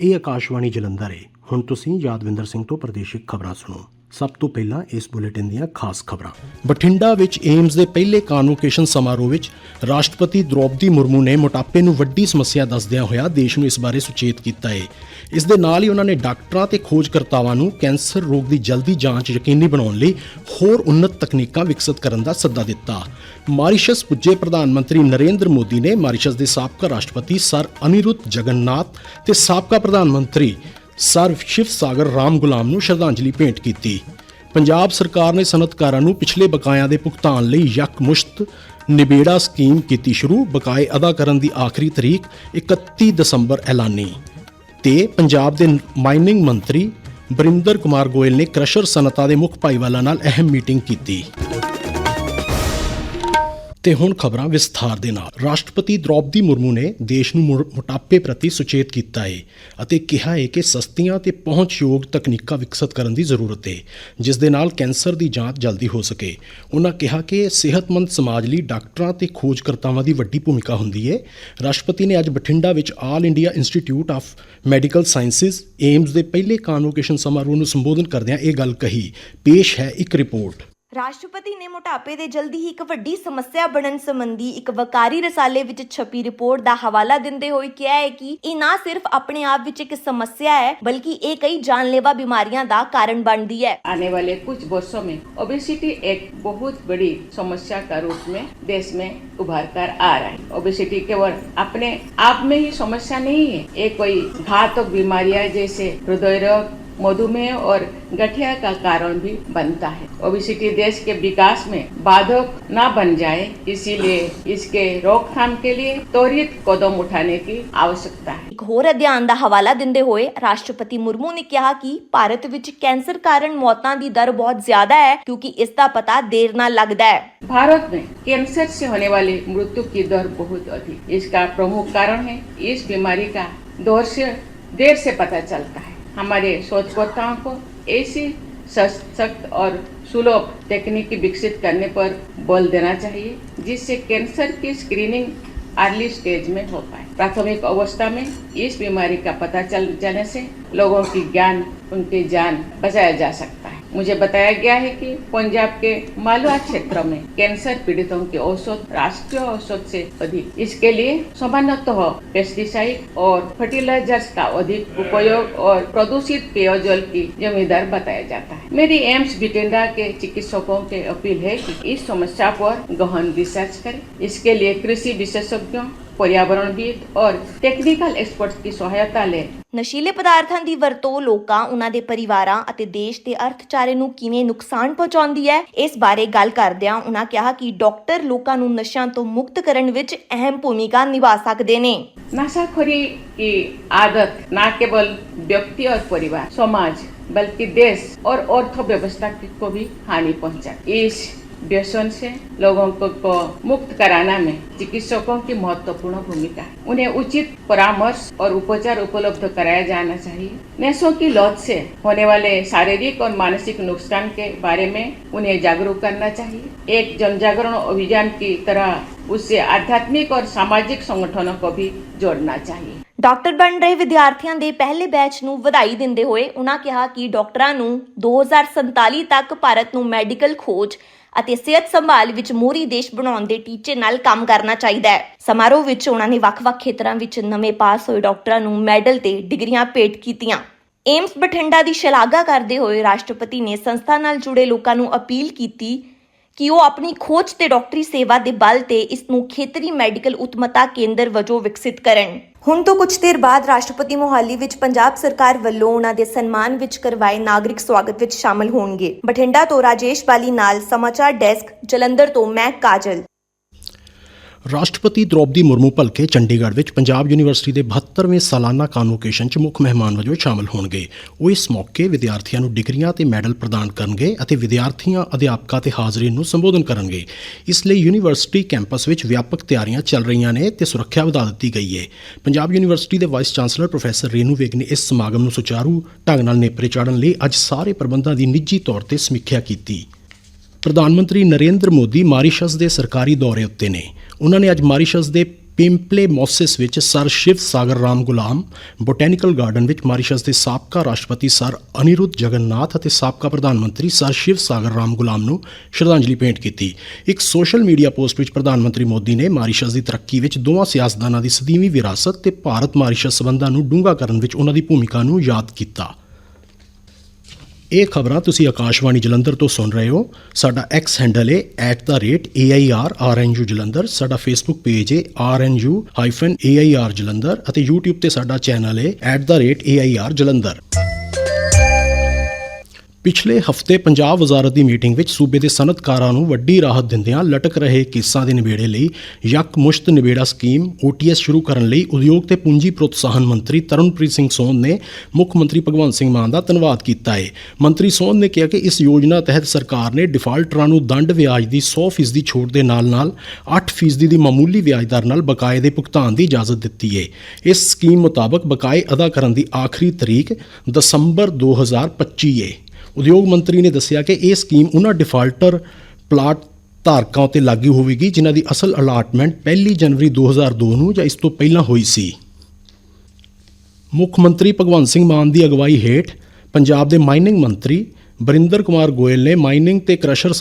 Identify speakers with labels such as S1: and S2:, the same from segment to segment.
S1: ਇਹ ਆਕਾਸ਼ਵਾਣੀ ਜਲੰਧਰ ਹੈ। ਹੁਣ ਤੁਸੀਂ ਯਾਦਵਿੰਦਰ ਸਿੰਘ ਤੋਂ ਪ੍ਰਦੇਸ਼ਿਕ ਖਬਰਾਂ ਸੁਣੋ। ਸਭ ਤੋਂ ਪਹਿਲਾਂ ਇਸ ਬੁਲੇਟਿਨ ਦੀਆਂ ਖਾਸ ਖਬਰਾਂ। ਬਠਿੰਡਾ ਵਿੱਚ ਏਮਜ਼ ਦੇ ਪਹਿਲੇ ਕਾਨਵੋਕੇਸ਼ਨ ਸਮਾਰੋਹ ਵਿੱਚ ਰਾਸ਼ਟਰਪਤੀ ਦ੍ਰੋਪਦੀ ਮੁਰਮੂ ਨੇ ਮੋਟਾਪੇ ਨੂੰ ਵੱਡੀ ਸਮੱਸਿਆ ਦੱਸਦਿਆਂ ਹੋਇਆ ਦੇਸ਼ ਨੂੰ ਇਸ ਬਾਰੇ ਸੁਚੇਤ ਕੀਤਾ ਹੈ ਇਸ ਦੇ ਨਾਲ ਹੀ ਉਹਨਾਂ ਨੇ ਡਾਕਟਰਾਂ ਤੇ ਖੋਜਕਰਤਾਵਾਂ ਨੂੰ ਕੈਂਸਰ ਰੋਗ ਦੀ ਜਲਦੀ ਜਾਂਚ ਯਕੀਨੀ ਬਣਾਉਣ ਲਈ ਹੋਰ ਉન્નਤ ਤਕਨੀਕਾਂ ਵਿਕਸਿਤ ਕਰਨ ਦਾ ਸੱਦਾ ਦਿੱਤਾ। ਮਾਰੀਸ਼ਸ ਪੁੱਜੇ ਪ੍ਰਧਾਨ ਮੰਤਰੀ ਨਰਿੰਦਰ ਮੋਦੀ ਨੇ ਮਾਰੀਸ਼ਸ ਦੇ ਸਾਬਕਾ ਰਾਸ਼ਟਰਪਤੀ ਸਰ ਅਨਿਰੁੱਧ ਜਗਨਨਾਥ ਤੇ ਸਾਬਕਾ ਪ੍ਰਧਾਨ ਮੰਤਰੀ ਸਰਵ ਸ਼ਿਵ ਸਾਗਰ ਰਾਮ ਗੁਲਾਮ ਨੂੰ ਸ਼ਰਧਾਂਜਲੀ ਭੇਂਟ ਕੀਤੀ। ਪੰਜਾਬ ਸਰਕਾਰ ਨੇ ਸਨਅਤਕਾਰਾਂ ਨੂੰ ਪਿਛਲੇ ਬਕਾਇਆਂ ਦੇ ਭੁਗਤਾਨ ਲਈ ਯਕਮੁਸ਼ਤ ਨਿਬੇੜਾ ਸਕੀਮ ਕੀਤੀ ਸ਼ੁਰੂ, ਬਕਾਏ ਅਦਾ ਕਰਨ ਦੀ ਆਖਰੀ ਤਰੀਕ 31 ਦਸੰਬਰ ਐਲਾਨੀ। ਤੇ ਪੰਜਾਬ ਦੇ ਮਾਈਨਿੰਗ ਮੰਤਰੀ ਬਰਿੰਦਰ ਕੁਮਾਰ ਗੋਇਲ ਨੇ ਕ੍ਰਸ਼ਰ ਸਨਅਤਾਂ ਦੇ ਮੁੱਖ ਭਾਈਵਾਲਾਂ ਨਾਲ ਅਹਿਮ ਮੀਟਿੰਗ ਕੀਤੀ। ਤੇ ਹੁਣ ਖਬਰਾਂ ਵਿਸਥਾਰ ਦੇ ਨਾਲ। ਰਾਸ਼ਟਰਪਤੀ ਦ੍ਰੋਪਦੀ ਮੁਰਮੂ ਨੇ ਦੇਸ਼ ਨੂੰ ਮੁੜ- ਮੋਟਾਪੇ ਪ੍ਰਤੀ ਸੁਚੇਤ ਕੀਤਾ ਹੈ ਅਤੇ ਕਿਹਾ ਹੈ ਕਿ ਸਸਤੀਆਂ ਤੇ ਪਹੁੰਚਯੋਗ ਤਕਨੀਕਾਂ ਵਿਕਸਿਤ ਕਰਨ ਦੀ ਜ਼ਰੂਰਤ ਹੈ ਜਿਸ ਦੇ ਨਾਲ ਕੈਂਸਰ ਦੀ ਜਾਂਚ ਜਲਦੀ ਹੋ ਸਕੇ। ਉਹਨਾਂ ਕਿਹਾ ਕਿ ਸਿਹਤਮੰਦ ਸਮਾਜ ਲਈ ਡਾਕਟਰਾਂ ਤੇ ਖੋਜਕਰਤਾਵਾਂ ਦੀ ਵੱਡੀ ਭੂਮਿਕਾ ਹੁੰਦੀ ਹੈ ਰਾਸ਼ਟਰਪਤੀ ਨੇ ਅੱਜ ਬਠਿੰਡਾ ਵਿੱਚ all India institute of medical sciences AIIMS ਦੇ ਪਹਿਲੇ ਕਾਨਵੋਕੇਸ਼ਨ ਸਮਾਰੋਹ ਨੂੰ ਸੰਬੋਧਨ ਕਰਦਿਆਂ ਇਹ ਗੱਲ ਕਹੀ। ਪੇਸ਼ ਹੈ ਇੱਕ ਰਿਪੋਰਟ।
S2: ਰਾਸ਼ਟਰਪਤੀ ਨੇ ਮੋਟਾਪੇ ਦੇ ਜਲਦੀ ਹੀ ਇੱਕ ਵੱਡੀ ਸਮੱਸਿਆ ਬਣਨ ਸੰਬੰਧੀ ਇੱਕ ਵਕਾਰੀ ਰਸਾਲੇ ਵਿੱਚ ਛਪੀ ਰਿਪੋਰਟ ਦਾ ਹਵਾਲਾ ਦਿੰਦੇ ਹੋਏ ਕਿਹਾ ਹੈ ਕਿ ਇਹ ਨਾ ਸਿਰਫ ਆਪਣੇ ਆਪ ਵਿੱਚ ਇੱਕ ਸਮੱਸਿਆ ਹੈ ਬਲਕਿ ਇਹ ਕਈ ਜਾਨਲੇਵਾ ਬਿਮਾਰੀਆਂ ਦਾ ਕਾਰਨ ਬਣਦੀ ਹੈ
S3: आने वाले कुछ वर्षों में ओबेसिटी एक बहुत बड़ी समस्या का रूप में देश में उभर कर आ रहा है ओबेसिटी केवल अपने आप में ही समस्या नहीं है ये कोई घातक बीमारियां जैसे हृदय रोग मधुमेह और गठिया का कारण भी बनता है ओबेसिटी देश के विकास में बाधक न बन जाए इसीलिए इसके रोकथाम के लिए त्वरित कदम उठाने की आवश्यकता है
S2: ਇੱਕ ਹੋਰ ਅਧਿਐਨ ਦਾ ਹਵਾਲਾ ਦਿੰਦੇ ਹੋਏ ਰਾਸ਼ਟਰਪਤੀ ਮੁਰਮੂ ਨੇ ਕਿਹਾ ਕਿ ਭਾਰਤ ਵਿੱਚ ਕੈਂਸਰ ਕਾਰਨ ਮੌਤਾਂ ਦੀ ਦਰ ਬਹੁਤ ਜ਼ਿਆਦਾ ਹੈ ਕਿਉਂਕਿ ਇਸ ਦਾ ਪਤਾ ਦੇਰ ਨਾਲ ਲੱਗਦਾ ਹੈ
S3: भारत में कैंसर से होने वाली मृत्यु की दर बहुत अधिक इसका प्रमुख कारण है इस बीमारी का दौर से देर से पता चलता है हमारे शोधकर्ताओं को ऐसी सशक्त और सुलभ तकनीक विकसित करने पर बल देना चाहिए, जिससे कैंसर की स्क्रीनिंग अर्ली स्टेज में हो पाए। प्राथमिक अवस्था में इस बीमारी का पता चल, जाने से लोगों की ज्ञान, उनकी जान बचाया जा सकता मुझे बताया गया है कि पंजाब के मालवा क्षेत्र में कैंसर पीड़ितों की औसत, राष्ट्रीय औसत से अधिक। इसके लिए सामान्यतः पेस्टिसाइड और फर्टिलाइजर्स का अधिक उपयोग और प्रदूषित पेयजल की जिम्मेदार बताया जाता है। मेरी एम्स बिटिंडा के चिकित्सकों के अपील है कि इस समस्या पर गहन रिसर्च करें। इसके लिए कृषि विशेषज्ञों पर्यावरणविद और टेक्निकल एक्सपर्ट्स की सहायता लें
S2: ਨਸ਼ੀਲੇ ਪਦਾਰਥਾਂ ਦੀ ਵਰਤੋਂ ਲੋਕਾਂ ਉਹਨਾਂ ਦੇ ਪਰਿਵਾਰਾਂ ਅਤੇ ਦੇਸ਼ ਦੇ ਅਰਥਚਾਰੇ ਨੂੰ ਕਿਵੇਂ ਨੁਕਸਾਨ ਪਹੁੰਚਾਉਂਦੀ ਹੈ ਇਸ ਬਾਰੇ ਗੱਲ ਕਰਦਿਆਂ ਉਹਨਾਂ ਕਿਹਾ ਕਿ ਡਾਕਟਰ ਲੋਕਾਂ ਨੂੰ ਨਸ਼ਿਆਂ ਤੋਂ ਮੁਕਤ ਕਰਨ ਵਿੱਚ ਅਹਿਮ ਭੂਮਿਕਾ ਨਿਭਾ ਸਕਦੇ ਨੇ
S3: नशाखोरी की आदत न केवल व्यक्ति और परिवार समाज बल्कि देश और अर्थव्यवस्था की- को भी हानि पहुंचा इस व्यसन से लोगों को, को मुक्त कराना में चिकित्सकों की महत्वपूर्ण भूमिका है उन्हें उचित परामर्श और उपचार उपलब्ध कराया जाना चाहिए नशों की लत से होने वाले शारीरिक और मानसिक नुकसान के बारे में उन्हें जागरूक करना चाहिए एक जन जागरण अभियान की तरह उससे आध्यात्मिक और सामाजिक संगठनों को भी जोड़ना चाहिए
S2: ਡਾਕਟਰ ਬਣ ਰਹੇ ਵਿਦਿਆਰਥੀਆਂ ਦੇ ਪਹਿਲੇ ਬੈਚ ਨੂੰ ਵਧਾਈ ਦਿੰਦੇ ਹੋਏ ਉਹਨਾਂ ਕਿਹਾ ਕਿ ਡਾਕਟਰਾਂ ਨੂੰ 2047 ਤੱਕ ਭਾਰਤ ਨੂੰ ਮੈਡੀਕਲ ਖੋਜ ਅਤੇ ਸਿਹਤ ਸੰਭਾਲ ਵਿੱਚ ਮੋਹਰੀ ਦੇਸ਼ ਬਣਾਉਣ ਦੇ ਟੀਚੇ ਨਾਲ ਕੰਮ ਕਰਨਾ ਚਾਹੀਦਾ ਹੈ। ਸਮਾਰੋਹ ਵਿੱਚ ਉਹਨਾਂ ਨੇ ਵੱਖ-ਵੱਖ ਖੇਤਰਾਂ ਵਿੱਚ ਨਵੇਂ ਪਾਸ ਹੋਏ ਡਾਕਟਰਾਂ ਨੂੰ ਮੈਡਲ ਤੇ ਡਿਗਰੀਆਂ ਭੇਟ ਕੀਤੀਆਂ। ਏਮਸ ਬਠਿੰਡਾ ਦੀ ਸ਼ਲਾਘਾ ਕਰਦੇ ਹੋਏ ਰਾਸ਼ਟਰਪਤੀ ਨੇ ਸੰਸਥਾ ਨਾਲ ਜੁੜੇ ਲੋਕਾਂ ਨੂੰ ਅਪੀਲ ਕੀਤੀ ਕਿ ਉਹ ਆਪਣੀ ਖੋਜ ਤੇ ਡਾਕਟਰੀ ਸੇਵਾ ਦੇ ਬਲ ਤੇ ਇਸ ਨੂੰ ਖੇਤਰੀ ਮੈਡੀਕਲ ਉਤਮਤਾ ਕੇਂਦਰ ਵਜੋਂ ਵਿਕਸਿਤ ਕਰਨ। ਹੁਣ ਤੋਂ ਕੁਝ ਦੇਰ ਬਾਅਦ ਰਾਸ਼ਟਰਪਤੀ ਮੋਹਾਲੀ ਵਿੱਚ ਪੰਜਾਬ ਸਰਕਾਰ ਵੱਲੋਂ ਉਹਨਾਂ ਦੇ ਸਨਮਾਨ ਵਿੱਚ ਕਰਵਾਏ ਨਾਗਰਿਕ ਸਵਾਗਤ ਵਿੱਚ ਸ਼ਾਮਲ ਹੋਣਗੇ। ਬਠਿੰਡਾ ਤੋਂ ਰਾਜੇਸ਼ ਬਾਲੀ ਨਾਲ ਸਮਾਚਾਰ ਡੈਸਕ ਜਲੰਧਰ ਤੋਂ ਮੈਂ ਕਾਜਲ।
S1: ਰਾਸ਼ਟਰਪਤੀ ਦ੍ਰੋਪਦੀ ਮੁਰਮੂ ਭਲਕੇ ਚੰਡੀਗੜ੍ਹ ਵਿੱਚ ਪੰਜਾਬ ਯੂਨੀਵਰਸਿਟੀ ਦੇ 72ਵੇਂ ਸਾਲਾਨਾ ਕਾਨਵੋਕੇਸ਼ਨ 'ਚ ਮੁੱਖ ਮਹਿਮਾਨ ਵਜੋਂ ਸ਼ਾਮਲ ਹੋਣਗੇ। ਉਹ ਇਸ ਮੌਕੇ ਵਿਦਿਆਰਥੀਆਂ ਨੂੰ ਡਿਗਰੀਆਂ ਤੇ ਮੈਡਲ ਪ੍ਰਦਾਨ ਕਰਨਗੇ ਅਤੇ ਵਿਦਿਆਰਥੀਆਂ, ਅਧਿਆਪਕਾਂ ਤੇ ਹਾਜ਼ਰੀਨ ਨੂੰ ਸੰਬੋਧਨ ਕਰਨਗੇ। ਇਸ ਲਈ ਯੂਨੀਵਰਸਿਟੀ ਕੈਂਪਸ ਵਿੱਚ ਵਿਆਪਕ ਤਿਆਰੀਆਂ ਚੱਲ ਰਹੀਆਂ ਨੇ ਤੇ ਸੁਰੱਖਿਆ ਵਧਾ ਦਿੱਤੀ ਗਈ ਹੈ ਪੰਜਾਬ ਯੂਨੀਵਰਸਿਟੀ ਦੇ vice chancellor professor Renu Vig ਨੇ ਇਸ ਸਮਾਗਮ ਨੂੰ ਸੁਚਾਰੂ ਢੰਗ ਨਾਲ ਨੇਪਰੇ ਚਾੜਨ ਲਈ ਅੱਜ ਸਾਰੇ ਪ੍ਰਬੰਧਾਂ ਦੀ ਨਿੱਜੀ ਤੌਰ ਤੇ ਸਮੀਖਿਆ ਕੀਤੀ। ਪ੍ਰਧਾਨ ਮੰਤਰੀ ਨਰਿੰਦਰ ਮੋਦੀ ਮਾਰੀਸ਼ਸ ਦੇ ਸਰਕਾਰੀ ਦੌਰੇ ਉੱਤੇ ਨੇ। ਉਹਨਾਂ ਨੇ ਅੱਜ ਮਾਰੀਸ਼ਸ ਦੇ ਪਿੰਪਲੇ ਵਿੱਚ sir Shiv Sagar Ramgoolam, botanical garden ਵਿੱਚ ਮਾਰੀਸ਼ਸ ਦੇ ਸਾਬਕਾ ਰਾਸ਼ਟਰਪਤੀ ਸਰ ਅਨਿਰੁੱਧ ਜਗਨਨਾਥ ਅਤੇ ਸਾਬਕਾ ਪ੍ਰਧਾਨ ਮੰਤਰੀ ਸਰ ਸ਼ਿਵ ਸਾਗਰ ਰਾਮ ਗੁਲਾਮ ਨੂੰ ਸ਼ਰਧਾਂਜਲੀ ਭੇਂਟ ਕੀਤੀ। ਇੱਕ ਸੋਸ਼ਲ ਮੀਡੀਆ ਪੋਸਟ ਵਿੱਚ ਪ੍ਰਧਾਨ ਮੰਤਰੀ ਮੋਦੀ ਨੇ ਮਾਰੀਸ਼ਸ ਦੀ ਤਰੱਕੀ ਵਿੱਚ ਦੋਵਾਂ ਸਿਆਸਤਦਾਨਾਂ ਦੀ ਸਦੀਵੀ ਵਿਰਾਸਤ ਤੇ ਭਾਰਤ ਮਾਰੀਸ਼ਸ ਸਬੰਧਾਂ ਨੂੰ ਡੂੰਘਾ ਕਰਨ ਵਿੱਚ ਉਹਨਾਂ ਦੀ ਭੂਮਿਕਾ ਨੂੰ ਯਾਦ ਕੀਤਾ। ਇਹ ਖਬਰਾਂ ਤੁਸੀਂ ਆਕਾਸ਼ਵਾਣੀ ਜਲੰਧਰ ਤੋਂ ਸੁਣ ਰਹੇ ਹੋ। ਸਾਡਾ ਐਕਸ ਹੈਂਡਲ ਹੈ @airrnu ਜਲੰਧਰ, ਸਾਡਾ ਫੇਸਬੁੱਕ ਪੇਜ ਹੈ rnu-air ਜਲੰਧਰ ਅਤੇ YouTube ਤੇ ਸਾਡਾ ਚੈਨਲ ਹੈ @air ਜਲੰਧਰ। ਪਿਛਲੇ ਹਫ਼ਤੇ ਪੰਜਾਬ ਵਜ਼ਾਰਤ ਦੀ ਮੀਟਿੰਗ ਵਿੱਚ ਸੂਬੇ ਦੇ ਸਨਅਤਕਾਰਾਂ ਨੂੰ ਵੱਡੀ ਰਾਹਤ ਦਿੰਦਿਆਂ ਲਟਕ ਰਹੇ ਕੇਸਾਂ ਦੇ ਨਿਬੇੜੇ ਲਈ ਯੱਕ ਮੁਸ਼ਤ ਨਿਬੇੜਾ ਸਕੀਮ OTS ਸ਼ੁਰੂ ਕਰਨ ਲਈ ਉਦਯੋਗ ਤੇ ਪੂੰਜੀ ਪ੍ਰੋਤਸਾਹਨ ਮੰਤਰੀ ਤਰਨਪ੍ਰੀਤ ਸਿੰਘ ਸੋਨ ਨੇ ਮੁੱਖ ਮੰਤਰੀ ਭਗਵੰਤ ਸਿੰਘ ਮਾਨ ਦਾ ਧੰਨਵਾਦ ਕੀਤਾ ਹੈ ਮੰਤਰੀ ਸੋਨ ਨੇ ਕਿਹਾ ਕਿ ਇਸ ਯੋਜਨਾ ਤਹਿਤ ਸਰਕਾਰ ਨੇ ਡਿਫਾਲਟਰਾਂ ਨੂੰ ਦੰਡ ਵਿਆਜ ਦੀ 100% ਦੀ ਛੋਟ ਦੇ ਨਾਲ-ਨਾਲ 8% ਦੀ ਮਾਮੂਲੀ ਵਿਆਜ ਦਰ ਨਾਲ ਬਕਾਏ ਦੇ ਭੁਗਤਾਨ ਦੀ ਇਜਾਜ਼ਤ ਦਿੱਤੀ ਹੈ ਇਸ ਸਕੀਮ ਮੁਤਾਬਕ ਬਕਾਏ ਅਦਾ ਕਰਨ ਦੀ ਆਖਰੀ ਤਰੀਕ ਦਸੰਬਰ 2025 ਹੈ ਉਦਯੋਗ ਮੰਤਰੀ ਨੇ ਦੱਸਿਆ ਕਿ ਇਹ ਸਕੀਮ ਉਹਨਾਂ ਡਿਫਾਲਟਰ ਪਲਾਟ ਧਾਰਕਾਂ ਉਤੇ ਲਾਗੂ ਹੋਵੇਗੀ, ਜਿਨ੍ਹਾਂ ਦੀ ਅਸਲ ਅਲਾਟਮੈਂਟ 1 ਜਨਵਰੀ 2002 ਨੂੰ ਜਾਂ ਇਸ ਤੋਂ ਪਹਿਲਾਂ ਹੋਈ ਸੀ। ਮੁੱਖ ਮੰਤਰੀ ਭਗਵੰਤ ਸਿੰਘ ਮਾਨ ਦੀ ਅਗਵਾਈ ਹੇਠ ਪੰਜਾਬ ਦੇ ਮਾਈਨਿੰਗ ਮੰਤਰੀ ਬਰਿੰਦਰ ਕੁਮਾਰ ਗੋਇਲ ਨੇ ਮਾਈਨਿੰਗ ਤੇ ਕ੍ਰਸ਼ਰ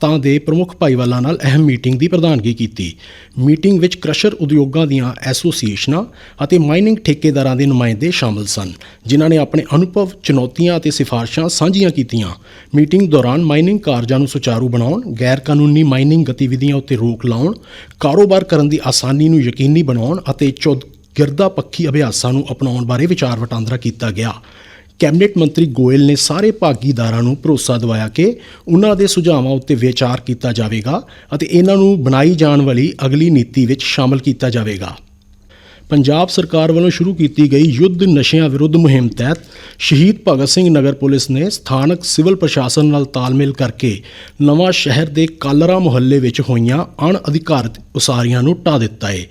S1: ਸਨਅਤਾਂ ਦੇ ਪ੍ਰਮੁੱਖ ਭਾਈਵਾਲਾਂ ਨਾਲ ਅਹਿਮ ਮੀਟਿੰਗ ਦੀ ਪ੍ਰਧਾਨਗੀ ਕੀਤੀ। ਮੀਟਿੰਗ ਵਿੱਚ ਕ੍ਰਸ਼ਰ ਉਦਯੋਗਾਂ ਦੀਆਂ ਐਸੋਸੀਏਸ਼ਨਾਂ ਅਤੇ ਮਾਈਨਿੰਗ ਠੇਕੇਦਾਰਾਂ ਦੇ ਨੁਮਾਇੰਦੇ ਸ਼ਾਮਲ ਸਨ, ਜਿਨ੍ਹਾਂ ਨੇ ਆਪਣੇ ਅਨੁਭਵ, ਚੁਣੌਤੀਆਂ ਅਤੇ ਸਿਫਾਰਸ਼ਾਂ ਸਾਂਝੀਆਂ ਕੀਤੀਆਂ। ਮੀਟਿੰਗ ਦੌਰਾਨ ਮਾਈਨਿੰਗ ਕਾਰਜਾਂ ਨੂੰ ਸੁਚਾਰੂ ਬਣਾਉਣ ਗੈਰ ਕਾਨੂੰਨੀ ਮਾਈਨਿੰਗ ਗਤੀਵਿਧੀਆਂ ਉੱਤੇ ਰੋਕ ਲਾਉਣ, ਕਾਰੋਬਾਰ ਕਰਨ ਦੀ ਆਸਾਨੀ ਨੂੰ ਯਕੀਨੀ ਬਣਾਉਣ ਅਤੇ ਚੌਧ ਗਿਰਦਾ ਪੱਖੀ ਅਭਿਆਸਾਂ ਨੂੰ ਅਪਣਾਉਣ ਬਾਰੇ ਵਿਚਾਰ ਵਟਾਂਦਰਾ ਕੀਤਾ ਗਿਆ। ਕੈਬਨਿਟ ਮੰਤਰੀ ਗੋਇਲ ਨੇ ਸਾਰੇ ਭਾਗੀਦਾਰਾਂ ਨੂੰ ਭਰੋਸਾ ਦਿਵਾਇਆ ਕਿ ਉਹਨਾਂ ਦੇ ਸੁਝਾਵਾਂ ਉੱਤੇ ਵਿਚਾਰ ਕੀਤਾ ਜਾਵੇਗਾ ਅਤੇ ਇਹਨਾਂ ਨੂੰ ਬਣਾਈ ਜਾਣ ਵਾਲੀ ਅਗਲੀ ਨੀਤੀ ਵਿੱਚ ਸ਼ਾਮਲ ਕੀਤਾ ਜਾਵੇਗਾ। ਪੰਜਾਬ ਸਰਕਾਰ ਵੱਲੋਂ ਸ਼ੁਰੂ ਕੀਤੀ ਗਈ ਯੁੱਧ ਨਸ਼ਿਆਂ ਵਿਰੁੱਧ ਮੁਹਿੰਮ ਤਹਿਤ ਸ਼ਹੀਦ ਭਗਤ ਸਿੰਘ ਨਗਰ ਪੁਲਿਸ ਨੇ ਸਥਾਨਕ ਸਿਵਲ ਪ੍ਰਸ਼ਾਸਨ ਨਾਲ ਤਾਲਮੇਲ ਕਰਕੇ ਨਵਾਂ ਸ਼ਹਿਰ ਦੇ ਕਾਲਰਾ ਮੁਹੱਲੇ ਵਿੱਚ ਹੋਈਆਂ ਅਣਅਧਿਕਾਰਤ ਉਸਾਰੀਆਂ ਨੂੰ ਢਾ ਦਿੱਤਾ ਹੈ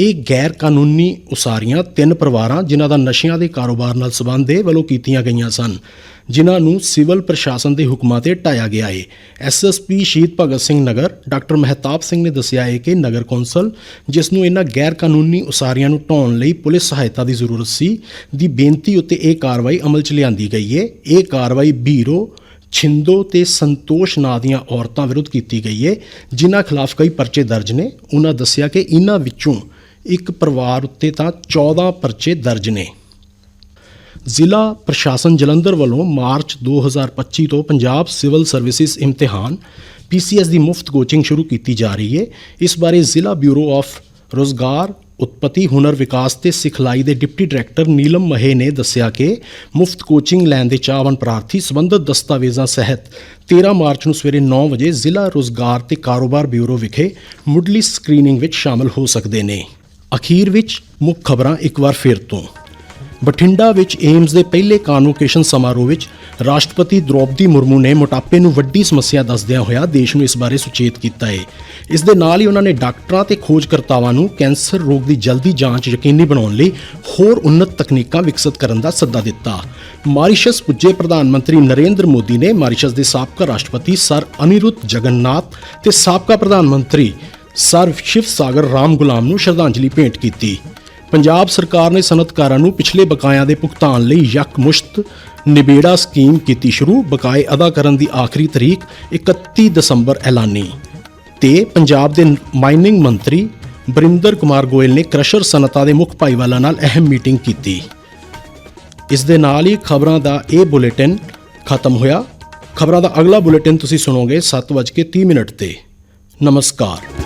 S1: ਇਹ ਗੈਰ ਕਾਨੂੰਨੀ ਉਸਾਰੀਆਂ ਤਿੰਨ ਪਰਿਵਾਰਾਂ ਜਿਨ੍ਹਾਂ ਦਾ ਨਸ਼ਿਆਂ ਦੇ ਕਾਰੋਬਾਰ ਨਾਲ ਸੰਬੰਧ ਹੈ ਵੱਲੋਂ ਕੀਤੀਆਂ ਗਈਆਂ ਸਨ, ਜਿਨ੍ਹਾਂ ਨੂੰ ਸਿਵਲ ਪ੍ਰਸ਼ਾਸਨ ਦੇ ਹੁਕਮਾਂ ਤੇ ਢਾਇਆ ਗਿਆ ਹੈ ਐਸਐਸਪੀ ਸ਼ਹੀਦ ਭਗਤ ਸਿੰਘ ਨਗਰ, ਡਾਕਟਰ ਮਹਿਤਾਬ ਸਿੰਘ ਨੇ ਦੱਸਿਆ ਹੈ ਕਿ ਨਗਰ ਕੌਂਸਲ, ਜਿਸ ਨੂੰ ਇਹਨਾਂ ਗੈਰ ਕਾਨੂੰਨੀ ਉਸਾਰੀਆਂ ਨੂੰ ਢਾਉਣ ਲਈ ਪੁਲਿਸ ਸਹਾਇਤਾ ਦੀ ਜ਼ਰੂਰਤ ਸੀ, ਦੀ ਬੇਨਤੀ ਉੱਤੇ ਇਹ ਕਾਰਵਾਈ ਅਮਲ 'ਚ ਲਿਆਂਦੀ ਗਈ ਹੈ ਇਹ ਕਾਰਵਾਈ ਬੀਰੋ, ਛਿੰਦੋ ਤੇ ਸੰਤੋਸ਼ ਨਾਂ ਦੀਆਂ ਔਰਤਾਂ ਵਿਰੁੱਧ ਕੀਤੀ ਗਈ ਹੈ ਜਿਨ੍ਹਾਂ ਖਿਲਾਫ ਕਈ ਪਰਚੇ ਦਰਜ ਨੇ। ਉਹਨਾਂ ਦੱਸਿਆ ਕਿ ਇਹਨਾਂ ਵਿੱਚੋਂ ਇੱਕ ਪਰਿਵਾਰ ਉੱਤੇ ਤਾਂ 14 ਪਰਚੇ ਦਰਜ ਨੇ। ਜ਼ਿਲ੍ਹਾ ਪ੍ਰਸ਼ਾਸਨ ਜਲੰਧਰ ਵੱਲੋਂ ਮਾਰਚ 2025 ਤੋਂ ਪੰਜਾਬ ਸਿਵਲ ਸਰਵਿਸਿਜ਼ ਇਮਤਿਹਾਨ ਪੀਸੀਐਸ ਦੀ ਮੁਫਤ ਕੋਚਿੰਗ ਸ਼ੁਰੂ ਕੀਤੀ ਜਾ ਰਹੀ ਹੈ ਇਸ ਬਾਰੇ ਜ਼ਿਲ੍ਹਾ ਬਿਊਰੋ ਆਫ ਰੋਜ਼ਗਾਰ, ਉਤਪਤੀ, ਹੁਨਰ ਵਿਕਾਸ ਤੇ ਸਿਖਲਾਈ ਦੇ ਡਿਪਟੀ ਡਾਇਰੈਕਟਰ ਨੀਲਮ ਮਹੇ ਨੇ ਦੱਸਿਆ ਕਿ ਮੁਫਤ ਕੋਚਿੰਗ ਲੈਣ ਦੇ ਚਾਹਵਨ ਪ੍ਰਾਰਥੀ ਸਬੰਧਤ ਦਸਤਾਵੇਜ਼ਾਂ ਸਹਿਤ 13 ਮਾਰਚ ਨੂੰ ਸਵੇਰੇ 9 ਵਜੇ ਜ਼ਿਲ੍ਹਾ ਰੋਜ਼ਗਾਰ ਤੇ ਕਾਰੋਬਾਰ ਬਿਊਰੋ ਵਿਖੇ ਮੁੱਢਲੀ ਸਕਰੀਨਿੰਗ ਵਿੱਚ ਸ਼ਾਮਲ ਹੋ ਸਕਦੇ ਨੇ। ਅਖੀਰ ਵਿੱਚ ਮੁੱਖ ਖਬਰਾਂ ਇੱਕ ਵਾਰ ਫਿਰ ਤੋਂ। ਬਠਿੰਡਾ ਵਿੱਚ ਏਮਸ ਦੇ ਪਹਿਲੇ ਕਾਨਵੋਕੇਸ਼ਨ ਸਮਾਰੋਹ ਵਿੱਚ ਰਾਸ਼ਟਰਪਤੀ ਦ੍ਰੋਪਦੀ ਮੁਰਮੂ ਨੇ ਮੋਟਾਪੇ ਨੂੰ ਵੱਡੀ ਸਮੱਸਿਆ ਦੱਸਦਿਆਂ ਹੋਇਆ ਦੇਸ਼ ਨੂੰ ਇਸ ਬਾਰੇ ਸੁਚੇਤ ਕੀਤਾ ਹੈ ਇਸ ਦੇ ਨਾਲ ਹੀ ਉਹਨਾਂ ਨੇ ਡਾਕਟਰਾਂ ਤੇ ਖੋਜਕਰਤਾਵਾਂ ਨੂੰ ਕੈਂਸਰ ਰੋਗ ਦੀ ਜਲਦੀ ਜਾਂਚ ਯਕੀਨੀ ਬਣਾਉਣ ਲਈ ਹੋਰ ਉੱਨਤ ਤਕਨੀਕਾਂ ਵਿਕਸਿਤ ਕਰਨ ਦਾ ਸੱਦਾ ਦਿੱਤਾ। ਮਾਰੀਸ਼ਸ ਪੁੱਜੇ ਪ੍ਰਧਾਨ ਮੰਤਰੀ ਨਰਿੰਦਰ ਮੋਦੀ ਨੇ ਮਾਰੀਸ਼ਸ ਦੇ ਸਾਬਕਾ ਰਾਸ਼ਟਰਪਤੀ ਸਰ ਅਨਿਰੁੱਧ ਜਗਨਨਾਥ ਤੇ ਸਾਬਕਾ ਪ੍ਰਧਾਨ ਮੰਤਰੀ ਸਰ ਸ਼ਿਵ ਸਾਗਰ ਰਾਮ ਗੁਲਾਮ ਨੂੰ ਸ਼ਰਧਾਂਜਲੀ ਭੇਂਟ ਕੀਤੀ। ਪੰਜਾਬ ਸਰਕਾਰ ਨੇ ਸਨਅਤਕਾਰਾਂ ਨੂੰ ਪਿਛਲੇ ਬਕਾਇਆਂ ਦੇ ਭੁਗਤਾਨ ਲਈ ਯਕਮੁਸ਼ਤ ਨਿਬੇੜਾ ਸਕੀਮ ਕੀਤੀ ਸ਼ੁਰੂ, ਬਕਾਏ ਅਦਾ ਕਰਨ ਦੀ ਆਖਰੀ ਤਰੀਕ 31 ਦਸੰਬਰ ਐਲਾਨੀ। ਤੇ ਪੰਜਾਬ ਦੇ ਮਾਈਨਿੰਗ ਮੰਤਰੀ ਬਰਿੰਦਰ ਕੁਮਾਰ ਗੋਇਲ ਨੇ ਕ੍ਰਸ਼ਰ ਸਨਅਤਾਂ ਦੇ ਮੁੱਖ ਭਾਈਵਾਲਾਂ ਨਾਲ ਅਹਿਮ ਮੀਟਿੰਗ ਕੀਤੀ। ਇਸ ਦੇ ਨਾਲ ਹੀ ਖਬਰਾਂ ਦਾ ਇਹ ਬੁਲੇਟਿਨ ਖਤਮ ਹੋਇਆ। ਖਬਰਾਂ ਦਾ ਅਗਲਾ ਬੁਲੇਟਿਨ ਤੁਸੀਂ ਸੁਣੋਗੇ 7:30 ਮਿੰਟ ਤੇ। ਨਮਸਕਾਰ।